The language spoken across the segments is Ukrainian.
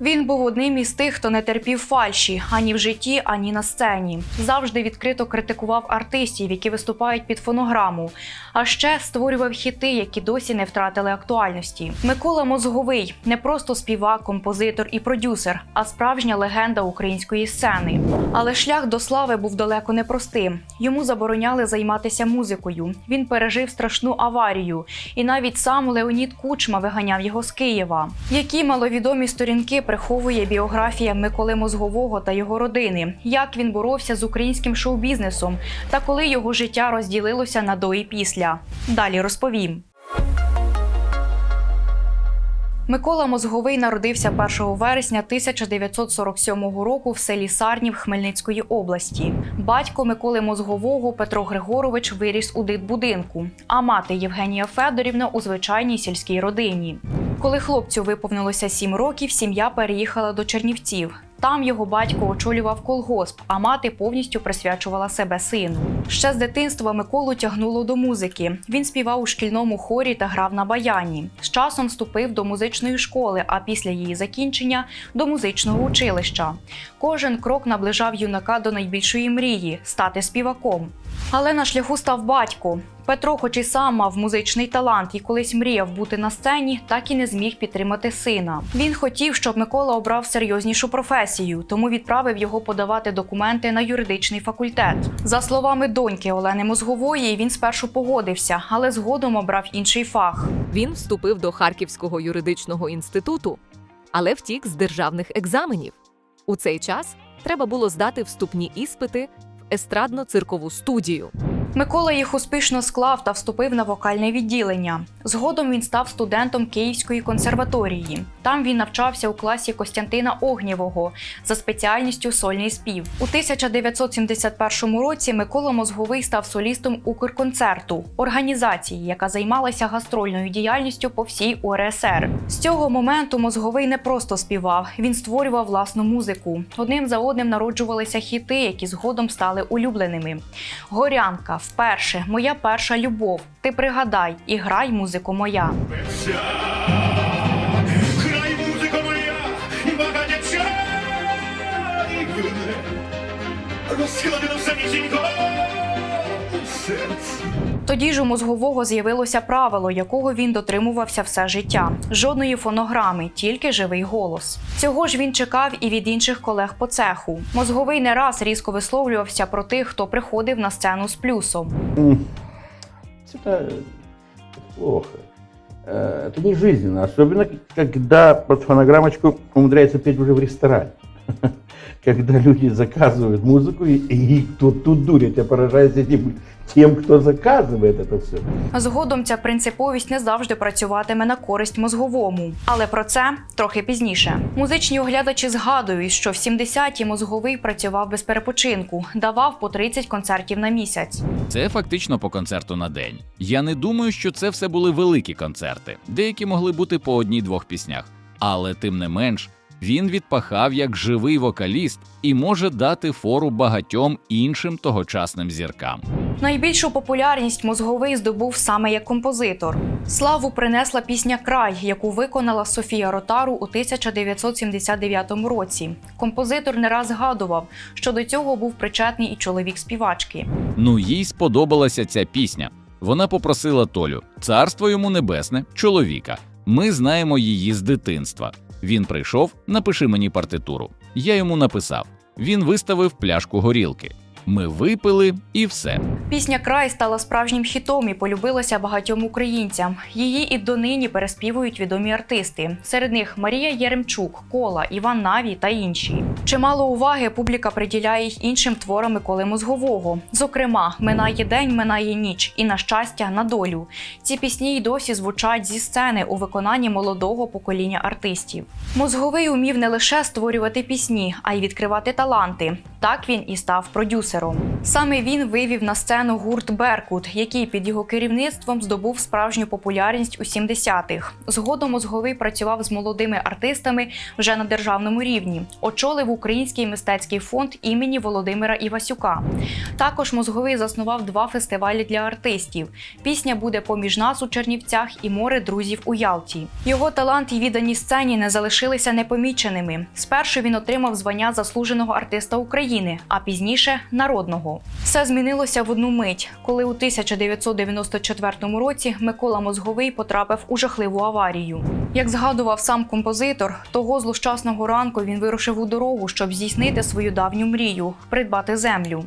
Він був одним із тих, хто не терпів фальші ані в житті, ані на сцені. Завжди відкрито критикував артистів, які виступають під фонограму. А ще створював хіти, які досі не втратили актуальності. Микола Мозговий не просто співак, композитор і продюсер, а справжня легенда української сцени. Але шлях до слави був далеко не простим. Йому забороняли займатися музикою. Він пережив страшну аварію, і навіть сам Леонід Кучма виганяв його з Києва. Які маловідомі сторінки приховує біографія Миколи Мозгового та його родини, як він боровся з українським шоу-бізнесом та коли його життя розділилося на до і після. Далі розповім. Микола Мозговий народився 1 вересня 1947 року в селі Сарнів Хмельницької області. Батько Миколи Мозгового Петро Григорович виріс у дитбудинку, а мати Євгенія Федорівна у звичайній сільській родині. Коли хлопцю виповнилося 7 років, сім'я переїхала до Чернівців. Там його батько очолював колгосп, а мати повністю присвячувала себе сину. Ще з дитинства Миколу тягнуло до музики. Він співав у шкільному хорі та грав на баяні. З часом вступив до музичної школи, а після її закінчення до музичного училища. Кожен крок наближав юнака до найбільшої мрії стати співаком. Але на шляху став батько. Петро, хоч і сам мав музичний талант і колись мріяв бути на сцені, так і не зміг підтримати сина. Він хотів, щоб Микола обрав серйознішу професію, тому відправив його подавати документи на юридичний факультет. За словами доньки Олени Мозгової, він спершу погодився, але згодом обрав інший фах. Він вступив до Харківського юридичного інституту, але втік з державних екзаменів. У цей час треба було здати вступні іспити естрадно-циркову студію. Микола їх успішно склав та вступив на вокальне відділення. Згодом він став студентом Київської консерваторії. Там він навчався у класі Костянтина Огнєвого за спеціальністю сольний спів. У 1971 році Микола Мозговий став солістом Укрконцерту, організації, яка займалася гастрольною діяльністю по всій УРСР. З цього моменту Мозговий не просто співав, він створював власну музику. Одним за одним народжувалися хіти, які згодом стали улюбленими. Горянка, вперше, моя перша любов. Ти пригадай і грай музику моя. Грай музика моя, і багатя розкладено самісінько у серці. Тоді ж у мозгового з'явилося правило, якого він дотримувався все життя: жодної фонограми, тільки живий голос. Цього ж він чекав і від інших колег по цеху. Мозговий не раз різко висловлювався про тих, хто приходив на сцену з плюсом. Это, это плохо. Э, Это не жизненно, особенно когда под фонограммочку умудряется петь уже в ресторане. Когда люди заказывают музыку, и, и тут, тут дурят, я поражаюсь этим, тем, кто заказывает это все. Згодом ця принциповість не завжди працюватиме на користь мозговому, але про це трохи пізніше. Музичні оглядачі згадують, що в 70-ті мозговий працював без перепочинку, давав по 30 концертів на місяць. Це фактично по концерту на день. Я не думаю, що це все були великі концерти. Деякі могли бути по одній-двох піснях. Але тим не менш, він відпахав як живий вокаліст і може дати фору багатьом іншим тогочасним зіркам. Найбільшу популярність мозговий здобув саме як композитор. Славу принесла пісня Край, яку виконала Софія Ротару у 1979 році. Композитор не раз згадував, що до цього був причетний і чоловік співачки. Ну, їй сподобалася ця пісня. Вона попросила Толю, царство йому небесне, чоловіка. Ми знаємо її з дитинства. Він прийшов, напиши мені партитуру. Я йому написав. Він виставив пляшку горілки. Ми випили і все. Пісня Край стала справжнім хітом і полюбилася багатьом українцям. Її і донині переспівують відомі артисти. Серед них Марія Єремчук, Кола, Іван Наві та інші. Чимало уваги публіка приділяє й іншим творам Миколи Мозгового. Зокрема, минає день, минає ніч і на щастя, на долю. Ці пісні й досі звучать зі сцени у виконанні молодого покоління артистів. Мозговий умів не лише створювати пісні, а й відкривати таланти. Так він і став продюсером. Продюсером. Саме він вивів на сцену гурт Беркут, який під його керівництвом здобув справжню популярність у 70-х. Згодом мозговий працював з молодими артистами вже на державному рівні. Очолив Український мистецький фонд імені Володимира Івасюка. Також мозговий заснував два фестивалі для артистів. Пісня буде поміж нас у Чернівцях і море друзів у Ялті. Його талант і віддані сцені не залишилися непоміченими. Спершу він отримав звання заслуженого артиста України, а пізніше народного. Все змінилося в одну мить, коли у 1994 році Микола Мозговий потрапив у жахливу аварію. Як згадував сам композитор, того злощасного ранку він вирушив у дорогу, щоб здійснити свою давню мрію придбати землю.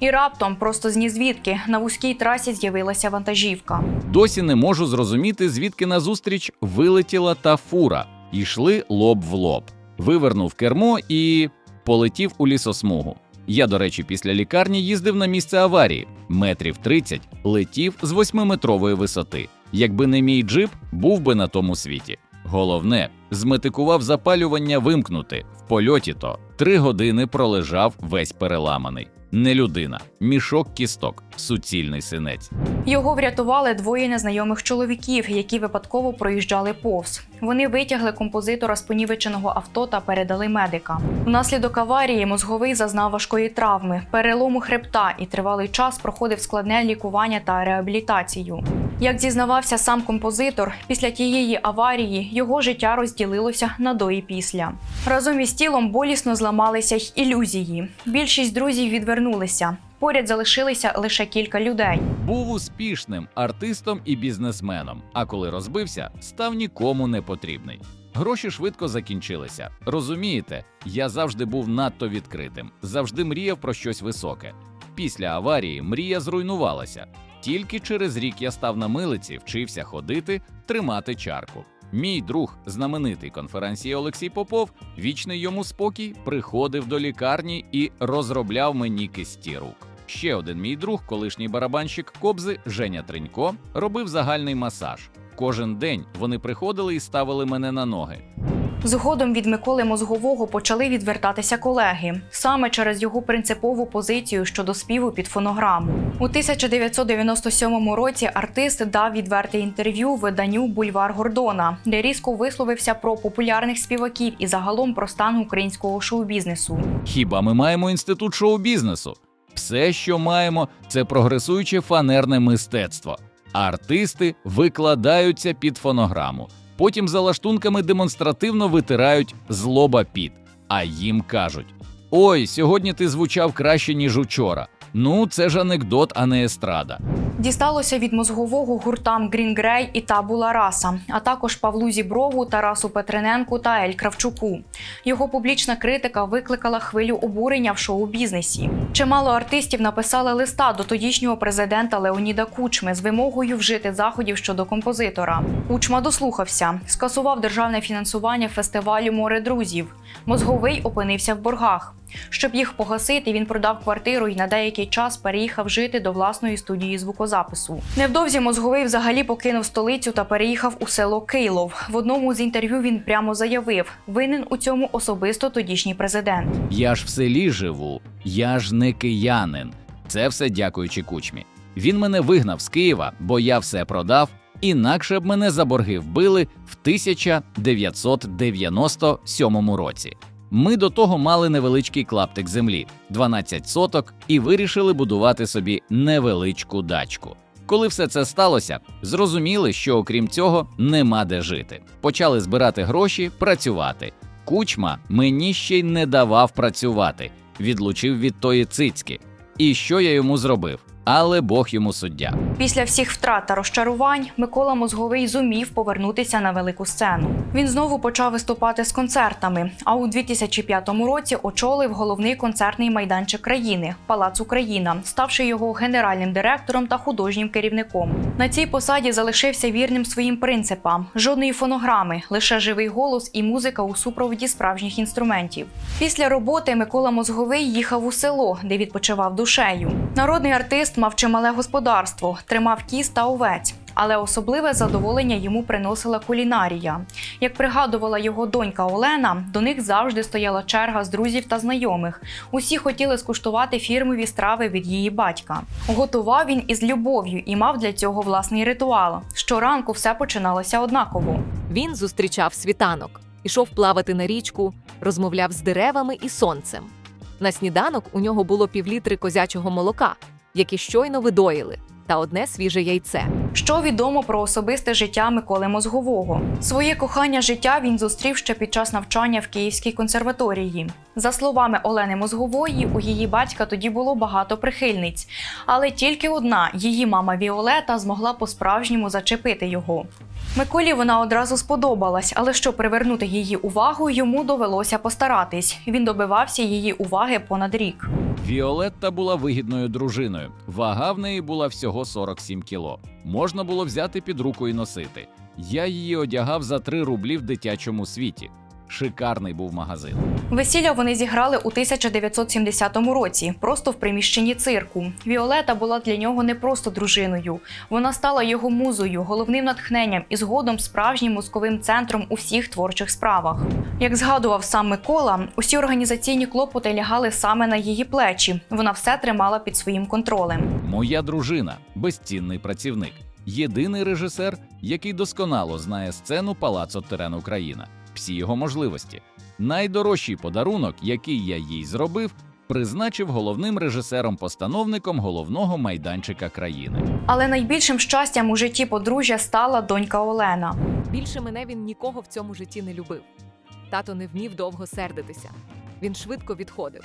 І раптом, просто з нізвідки, на вузькій трасі з'явилася вантажівка. Досі не можу зрозуміти, звідки назустріч вилетіла та фура, йшли лоб в лоб. Вивернув кермо і полетів у лісосмугу. Я, до речі, після лікарні їздив на місце аварії. Метрів 30 летів з восьмиметрової висоти. Якби не мій джип, був би на тому світі. Головне, зметикував запалювання вимкнути. В польоті то три години пролежав весь переламаний. Не людина, мішок кісток, суцільний синець. Його врятували двоє незнайомих чоловіків, які випадково проїжджали повз. Вони витягли композитора з понівеченого авто та передали медикам. Внаслідок аварії мозговий зазнав важкої травми, перелому хребта і тривалий час проходив складне лікування та реабілітацію. Як зізнавався сам композитор, після тієї аварії його життя розділилося на до і після. Разом із тілом болісно зламалися й ілюзії. Більшість друзів відвернулися. Поряд залишилися лише кілька людей. Був успішним артистом і бізнесменом, а коли розбився, став нікому не потрібний. Гроші швидко закінчилися. Розумієте, я завжди був надто відкритим, завжди мріяв про щось високе. Після аварії мрія зруйнувалася. Тільки через рік я став на милиці, вчився ходити, тримати чарку. Мій друг, знаменитий конференції Олексій Попов, вічний йому спокій, приходив до лікарні і розробляв мені кисті рук. Ще один мій друг, колишній барабанщик Кобзи Женя Тренько, робив загальний масаж. Кожен день вони приходили і ставили мене на ноги. Згодом від Миколи Мозгового почали відвертатися колеги саме через його принципову позицію щодо співу під фонограму. У 1997 році артист дав відверте інтерв'ю виданню Бульвар Гордона, де різко висловився про популярних співаків і загалом про стан українського шоу-бізнесу. Хіба ми маємо інститут шоу-бізнесу? Все, що маємо, це прогресуюче фанерне мистецтво. Артисти викладаються під фонограму, потім за лаштунками демонстративно витирають злоба під, а їм кажуть: Ой, сьогодні ти звучав краще, ніж учора. Ну, це ж анекдот, а не естрада. Дісталося від мозгового гуртам Grey і Табула Раса, а також Павлу Зіброву, Тарасу Петрененку та Ель Кравчуку. Його публічна критика викликала хвилю обурення в шоу-бізнесі. Чимало артистів написали листа до тодішнього президента Леоніда Кучми з вимогою вжити заходів щодо композитора. Кучма дослухався, скасував державне фінансування фестивалю Море друзів. Мозговий опинився в боргах. Щоб їх погасити, він продав квартиру і на деякий час переїхав жити до власної студії звукозапису. Невдовзі мозговий взагалі покинув столицю та переїхав у село Кийлов. В одному з інтерв'ю він прямо заявив: винен у цьому особисто тодішній президент. Я ж в селі живу, я ж не киянин. Це все дякуючи кучмі. Він мене вигнав з Києва, бо я все продав, інакше б мене за борги вбили в 1997 році. Ми до того мали невеличкий клаптик землі 12 соток, і вирішили будувати собі невеличку дачку. Коли все це сталося, зрозуміли, що окрім цього нема де жити. Почали збирати гроші, працювати. Кучма мені ще й не давав працювати, відлучив від тої цицьки. І що я йому зробив? Але Бог йому суддя. Після всіх втрат та розчарувань Микола Мозговий зумів повернутися на велику сцену. Він знову почав виступати з концертами. А у 2005 році очолив головний концертний майданчик країни Палац Україна, ставши його генеральним директором та художнім керівником. На цій посаді залишився вірним своїм принципам: жодної фонограми, лише живий голос і музика у супроводі справжніх інструментів. Після роботи Микола Мозговий їхав у село, де відпочивав душею. Народний артист мав чимале господарство, тримав кіз та овець. але особливе задоволення йому приносила кулінарія. Як пригадувала його донька Олена, до них завжди стояла черга з друзів та знайомих. Усі хотіли скуштувати фірмові страви від її батька. Готував він із любов'ю і мав для цього власний ритуал. Щоранку все починалося однаково. Він зустрічав світанок, ішов плавати на річку, розмовляв з деревами і сонцем. На сніданок у нього було півлітри козячого молока, які щойно видоїли, та одне свіже яйце. Що відомо про особисте життя Миколи Мозгового? Своє кохання життя він зустрів ще під час навчання в Київській консерваторії. За словами Олени Мозгової, у її батька тоді було багато прихильниць, але тільки одна її мама Віолета змогла по-справжньому зачепити його. Миколі вона одразу сподобалась, але щоб привернути її увагу, йому довелося постаратись. Він добивався її уваги понад рік. Віолетта була вигідною дружиною. Вага в неї була всього 47 кіло. Можна було взяти під руку і носити. Я її одягав за 3 рублі в дитячому світі. Шикарний був магазин. Весілля вони зіграли у 1970 році, просто в приміщенні цирку. Віолета була для нього не просто дружиною. Вона стала його музою, головним натхненням і згодом справжнім мозковим центром у всіх творчих справах. Як згадував сам Микола, усі організаційні клопоти лягали саме на її плечі. Вона все тримала під своїм контролем. Моя дружина безцінний працівник, єдиний режисер, який досконало знає сцену Палацо Терен Україна, всі його можливості. Найдорожчий подарунок, який я їй зробив, призначив головним режисером-постановником головного майданчика країни. Але найбільшим щастям у житті подружжя стала донька Олена. Більше мене він нікого в цьому житті не любив. Тато не вмів довго сердитися. Він швидко відходив.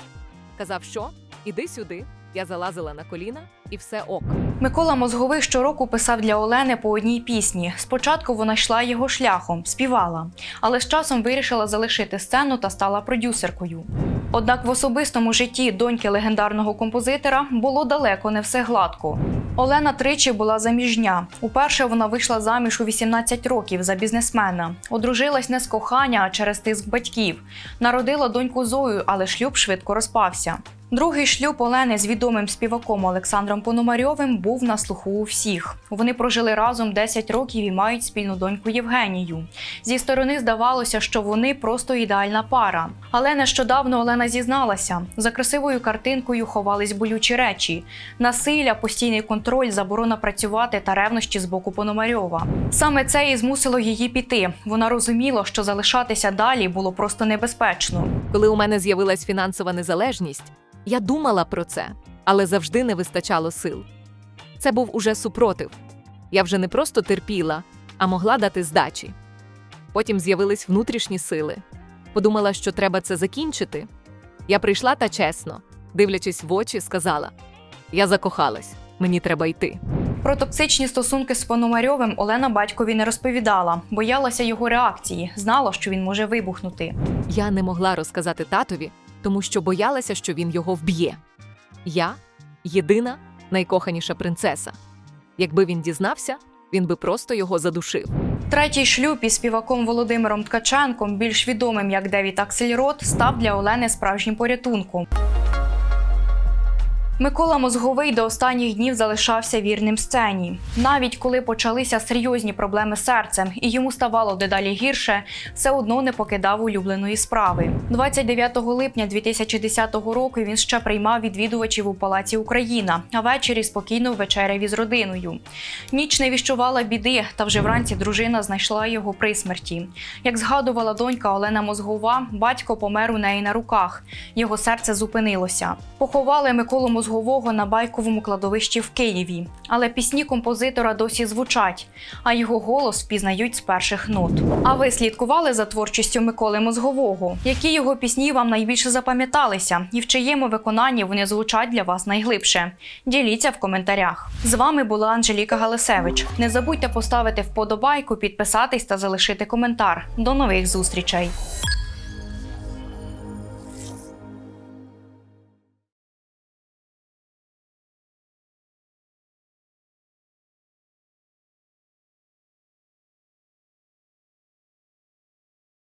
Казав, що іди сюди. Я залазила на коліна, і все ок. Микола Мозговий щороку писав для Олени по одній пісні. Спочатку вона йшла його шляхом, співала, але з часом вирішила залишити сцену та стала продюсеркою. Однак в особистому житті доньки легендарного композитора було далеко не все гладко. Олена тричі була заміжня. Уперше вона вийшла заміж у 18 років за бізнесмена. Одружилась не з кохання, а через тиск батьків. Народила доньку Зою, але шлюб швидко розпався. Другий шлюб Олени з відомим співаком Олександром Пономарьовим був на слуху у всіх. Вони прожили разом 10 років і мають спільну доньку Євгенію. Зі сторони здавалося, що вони просто ідеальна пара. Але нещодавно Олена зізналася, за красивою картинкою ховались болючі речі: насилля, постійний контроль, заборона працювати та ревнощі з боку Пономарьова. Саме це і змусило її піти. Вона розуміла, що залишатися далі було просто небезпечно. Коли у мене з'явилась фінансова незалежність, я думала про це, але завжди не вистачало сил. Це був уже супротив. Я вже не просто терпіла, а могла дати здачі. Потім з'явились внутрішні сили. Подумала, що треба це закінчити. Я прийшла та чесно, дивлячись в очі, сказала: Я закохалась, мені треба йти. Про токсичні стосунки з Пономарьовим Олена батькові не розповідала, боялася його реакції, знала, що він може вибухнути. Я не могла розказати татові, тому що боялася, що він його вб'є. Я єдина найкоханіша принцеса. Якби він дізнався, він би просто його задушив. Третій шлюб із співаком Володимиром Ткаченком, більш відомим як Девід Аксельрот, став для Олени справжнім порятунком. Микола Мозговий до останніх днів залишався вірним сцені. Навіть коли почалися серйозні проблеми з серцем і йому ставало дедалі гірше, все одно не покидав улюбленої справи. 29 липня 2010 року він ще приймав відвідувачів у палаці Україна, а ввечері спокійно вечеряв із родиною. Ніч не віщувала біди, та вже вранці дружина знайшла його при смерті. Як згадувала донька Олена Мозгова, батько помер у неї на руках. Його серце зупинилося. Поховали Миколу Мозгового на байковому кладовищі в Києві. Але пісні композитора досі звучать, а його голос впізнають з перших нот. А ви слідкували за творчістю Миколи Мозгового? Які його пісні вам найбільше запам'яталися? І в чиєму виконанні вони звучать для вас найглибше? Діліться в коментарях. З вами була Анжеліка Галисевич. Не забудьте поставити вподобайку, підписатись та залишити коментар. До нових зустрічей!